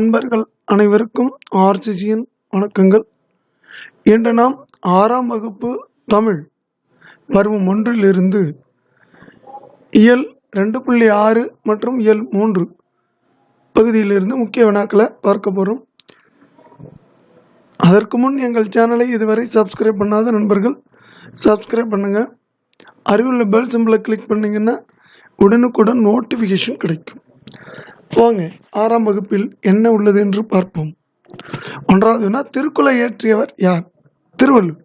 நண்பர்கள் அனைவருக்கும் ஆர்சிசியின் வணக்கங்கள். இன்று நாம் ஆறாம் வகுப்பு தமிழ் பருவம் ஒன்றிலிருந்து இயல் ரெண்டு புள்ளி ஆறு மற்றும் இயல் மூன்று பகுதியிலிருந்து முக்கிய வினாக்களை பார்க்க போகிறோம் அதற்கு முன் எங்கள் சேனலை இதுவரை சப்ஸ்கிரைப் பண்ணாத நண்பர்கள் சப்ஸ்கிரைப் பண்ணுங்கள் அருகிலுள்ள பெல் சிம்பிளை கிளிக் பண்ணிங்கன்னா உடனுக்குடன் நோட்டிஃபிகேஷன் கிடைக்கும். வாங்க ஆறாம் வகுப்பில் என்ன உள்ளது என்று பார்ப்போம். ஒன்றாவதுனா திருக்குறளை இயற்றியவர் யார்? திருவள்ளுவர்.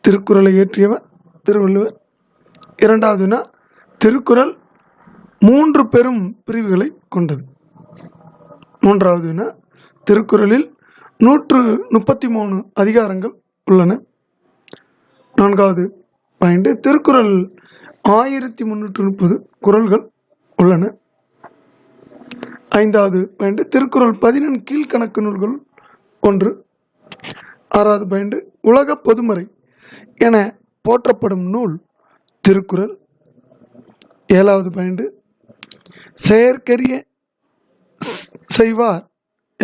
திருக்குறளை இயற்றியவர் திருவள்ளுவர். இரண்டாவதுனா திருக்குறள் மூன்று பெரும் பிரிவுகளை கொண்டது. மூன்றாவது வினா திருக்குறளில் நூற்று முப்பத்தி மூணு அதிகாரங்கள் உள்ளன. நான்காவது பாயிண்ட் திருக்குறள் ஆயிரத்தி முன்னூற்று முப்பது குறள்கள் உள்ளன. ஐந்தாவது பாயிண்ட் திருக்குறள் பதினெண் கீழ்கணக்கு நூல்கள் ஒன்று. ஆறாவது பாயிண்ட் உலக பொதுமறை என போற்றப்படும் நூல் திருக்குறள். ஏழாவது பாயிண்ட் செயற்கரிய செய்வார்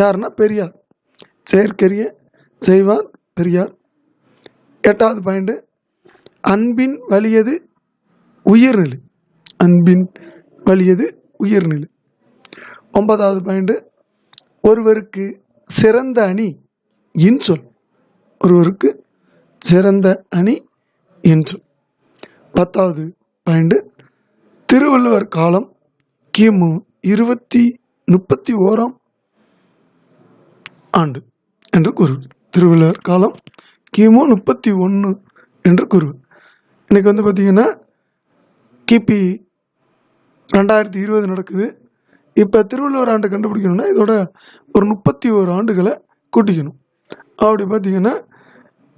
யாருன்னா பெரியார். செயற்கரிய செய்வார் பெரியார். எட்டாவது பாயிண்ட் அன்பின் வலியது உயிர்நிலை அன்பின் வலியது உயிர்நிலை ஒன்பதாவது பாயிண்ட்டு ஒருவருக்கு சிறந்த அணி இன்சொல் ஒருவருக்கு சிறந்த அணி இன்சொல் பத்தாவது பாயிண்ட்டு திருவள்ளுவர் காலம் கிமு இருபத்தி முப்பத்தி ஓராம் ஆண்டு என்று கூறுவது. திருவள்ளுவர் காலம் கிமு முப்பத்தி ஒன்று என்று கூறுவது. இன்னைக்கு வந்து பார்த்திங்கன்னா கிபி ரெண்டாயிரத்தி இருபது நடக்குது. இப்போ திருவள்ளுவர் ஆண்டு கண்டுபிடிக்கணும்னா இதோட ஒரு முப்பத்தி ஓரு ஆண்டுகளை கூட்டிக்கணும். அப்படி பார்த்தீங்கன்னா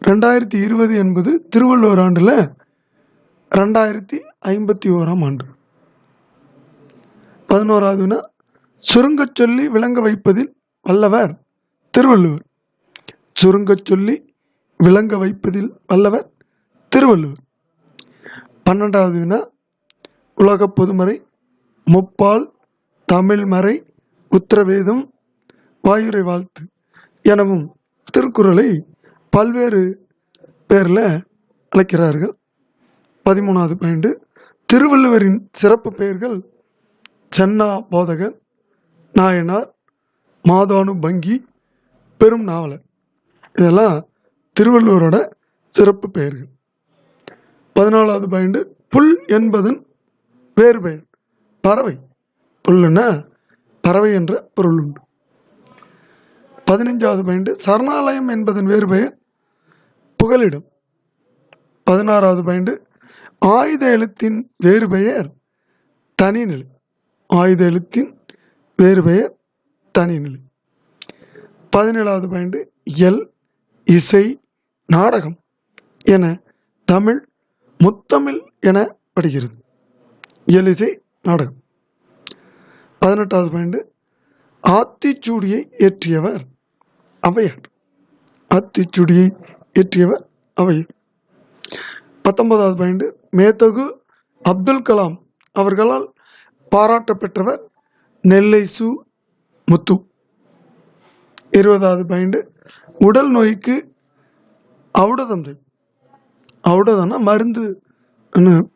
ரெண்டாயிரத்தி இருபது என்பது திருவள்ளுவர் ஆண்டில் ரெண்டாயிரத்தி ஐம்பத்தி ஓராம் ஆண்டு பதினோராவதுனா சுருங்கச் சொல்லி விளங்க வைப்பதில் வல்லவர் திருவள்ளுவர். சுருங்கச் சொல்லி விளங்க வைப்பதில் வல்லவர் திருவள்ளுவர். பன்னெண்டாவது உலக பொதுமறை முப்பால் தமிழ்மறை உத்திரவேதம் வாயுரை வாழ்த்து எனவும் திருக்குறளை பல்வேறு பேரில் அழைக்கிறார்கள். பதிமூணாவது பாயிண்டு. திருவள்ளுவரின் சிறப்பு பெயர்கள் சென்னா போதகர் நாயனார் மாதானு பங்கி பெரும் நாவலர். இதெல்லாம் திருவள்ளுவரோட சிறப்பு பெயர்கள். பதினாலாவது பாயிண்டு. புல் என்பதன் வேறு பெயர் பறவை. புல்லுன்னா பறவை என்ற பொருள் உண்டு. பதினைஞ்சாவது பாயிண்ட் சரணாலயம் என்பதன் வேறு பெயர் புகலிடம். பதினாறாவது பாயிண்ட் ஆயுத எழுத்தின் வேறு பெயர் தனிநிலை. ஆயுத எழுத்தின் வேறு பெயர் தனிநிலை. பதினேழாவது பாயிண்ட் எல் இசை நாடகம் என தமிழ் முத்தமிழ் என படுகிறது. எல் இசை நாடகம். பதினெட்டாவது பாயிண்ட் ஆத்திச்சூடியை ஏற்றியவர் அவையார். ஆத்திச்சூடியை ஏற்றியவர் அவையார். பத்தொன்பதாவது பாயிண்ட் மேத்தகு அப்துல் கலாம் அவர்களால் பாராட்ட பெற்றவர் நெல்லை சு முத்து. இருபதாவது பாயிண்ட் உடல் நோய்க்கு அவுடதம் அவுடதம்னா ஔடதம்னா மருந்து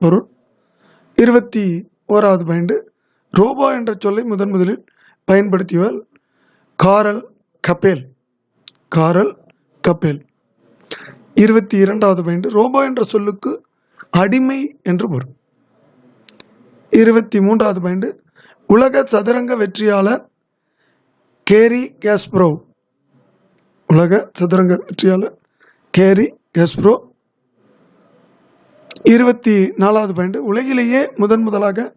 பொருள்? இருபத்தி ஓராவது பாயிண்ட் ரோபோ என்ற சொல்லை முதன் முதலில் பயன்படுத்தியவர் காரல் கப்பேல். காரல் கப்பேல். இருபத்தி இரண்டாவது பாயிண்ட் ரோபோ என்ற சொல்லுக்கு அடிமை என்று பொருள். இருபத்தி மூன்றாவது பாயிண்ட் உலக சதுரங்க வெற்றியாளர் கேரி கேஸ்ப்ரோ. உலக சதுரங்க வெற்றியாளர் கேரி கேஸ்ப்ரோ. இருபத்தி நாலாவது பாயிண்ட் உலகிலேயே முதன் முதலாக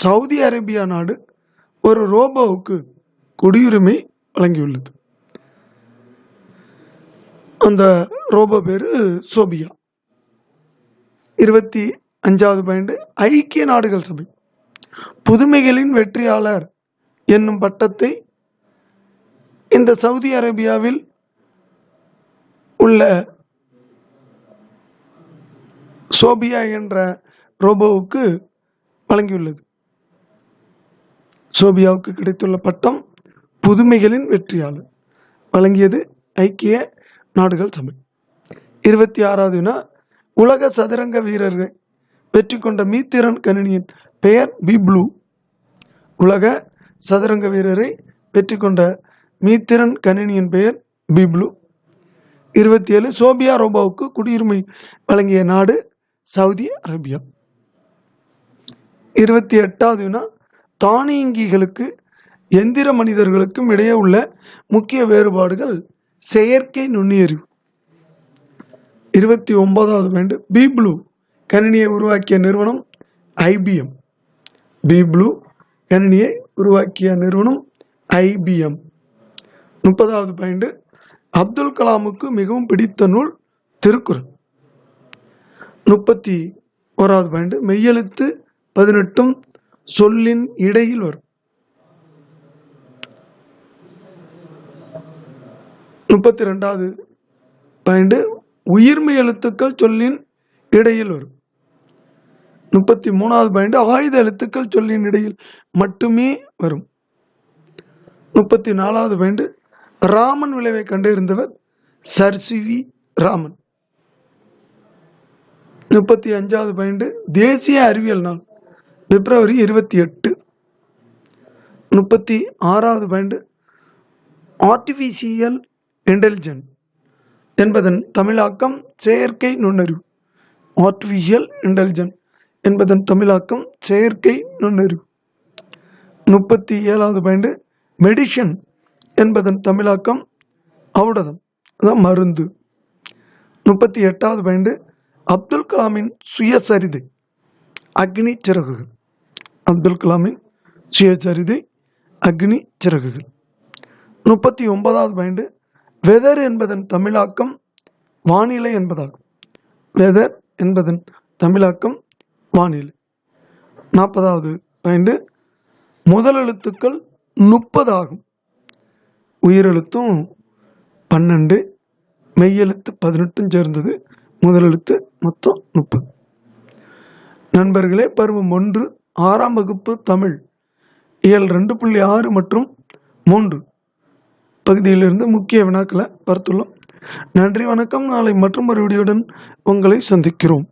சவுதி அரேபியா நாடு ஒரு ரோபோவுக்கு குடியுரிமை வழங்கியுள்ளது. அந்த ரோபோ பேர் சோபியா. இருபத்தி அஞ்சாவது பாயிண்ட் ஐக்கிய நாடுகள் சபை. புதுமைகளின் வெற்றியாளர் என்னும் பட்டத்தை இந்த சவுதி அரேபியாவில் உள்ள சோபியா என்ற ரோபோவுக்கு வழங்கியுள்ளது. சோபியாவுக்கு கிடைத்துள்ள பட்டம் புதுமைகளின் வெற்றியாளர். வழங்கியது ஐக்கிய நாடுகள் சபை. இருபத்தி ஆறாவது வினா உலக சதுரங்க வீரர்கள் வெற்றி கொண்ட மீத்திறன் கணினியின் பெயர் பிப்ளூ உலக சதுரங்க வீரரை வெற்றி கொண்ட மீத்திறன் கணினியின் பெயர் பிப்ளூ இருபத்தி ஏழு சோபியா ரோபாவுக்கு குடியுரிமை வழங்கிய நாடு சவுதி அரேபியா. இருபத்தி எட்டாவது வினா தானியங்கிகளுக்கு எந்திர மனிதர்களுக்கும் இடையே உள்ள முக்கிய வேறுபாடுகள் செயற்கை நுண்ணியறிவு இருபத்தி ஒன்பதாவது வேண்டு. பி ப்ளூ கணினியை உருவாக்கிய நிறுவனம் ஐபிஎம் பீப்ளூ கணினியை உருவாக்கிய நிறுவனம் ஐபிஎம் முப்பதாவது பாயிண்ட் அப்துல் கலாமுக்கு மிகவும் பிடித்த நூல் திருக்குறள். முப்பத்தி ஓராவது பாயிண்ட் மெய்யெழுத்து பதினெட்டும் சொல்லின் இடையில் வரும். முப்பத்தி ரெண்டாவது பாயிண்ட் உயிர்மை எழுத்துக்கள் சொல்லின் இடையில் வரும். முப்பத்தி மூணாவது பாயிண்ட் ஆயுத எழுத்துக்கள் சொல்லின் இடையில் மட்டுமே வரும். முப்பத்தி நாலாவது பாயிண்ட் ராமன் விளைவை கண்டிருந்தவர் சர் சி வி ராமன். முப்பத்தி அஞ்சாவது பாயிண்ட் தேசிய அறிவியல் நாள் பிப்ரவரி இருபத்தி எட்டு முப்பத்தி ஆறாவது பாயிண்ட் ஆர்டிஃபிஷியல் இன்டெலிஜென்ட் என்பதன் தமிழாக்கம் செயற்கை நுண்ணறிவு. ஆர்டிஃபிஷியல் இன்டெலிஜென்ட் என்பதன் தமிழாக்கம் செயற்கை நுண்ணறிவு. முப்பத்தி ஏழாவது பாயிண்ட் மெடிஷன் என்பதன் தமிழாக்கம் ஔடதம் அதான் மருந்து. முப்பத்தி எட்டாவது பாயிண்ட் அப்துல் கலாமின் சுயசரிதை அக்னி சிறகுகள். அப்துல் கலாமின் சுயசரிதை அக்னி சிறகுகள். முப்பத்தி ஒன்பதாவது பாயிண்ட் வெதர் என்பதன் தமிழாக்கம் வானிலை என்பதாகும். வெதர் என்பதன் தமிழாக்கம் வானிலை. நாற்பதாவது பாயிண்ட் முதல் எழுத்துக்கள் முப்பது ஆகும் உயிரெழுத்தும் பன்னெண்டு மெய்யெழுத்து பதினெட்டும் சேர்ந்தது. முதல் எழுத்து மொத்தம் முப்பது. நண்பர்களே பருவம் ஒன்று ஆறாம் வகுப்பு தமிழ். இயல் ரெண்டு புள்ளி ஆறு மற்றும் மூன்று. பகுதியிலிருந்து முக்கிய வினாக்களை பார்த்துள்ளோம். நன்றி வணக்கம். நாளை மற்றும் ஒரு வீடியோடன் உங்களை சந்திக்கிறோம்.